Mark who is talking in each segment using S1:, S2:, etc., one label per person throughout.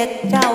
S1: เด็ดเจ้า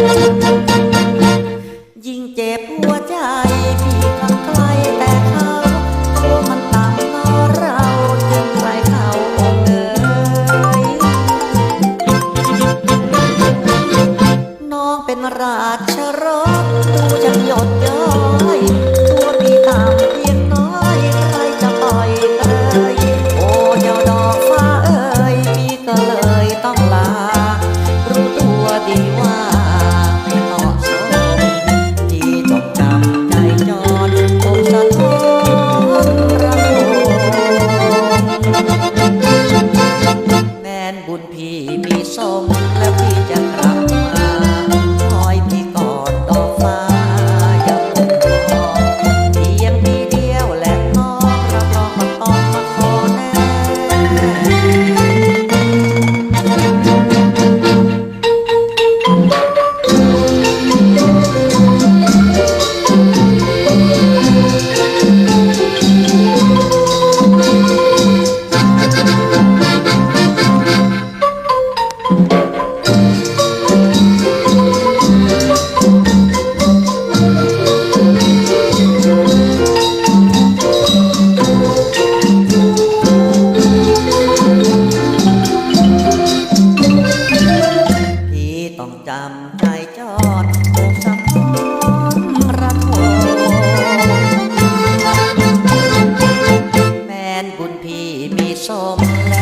S1: Thank you. จำใจจอดอกสำน้องระทมแฟนบุญพี่มีสมแ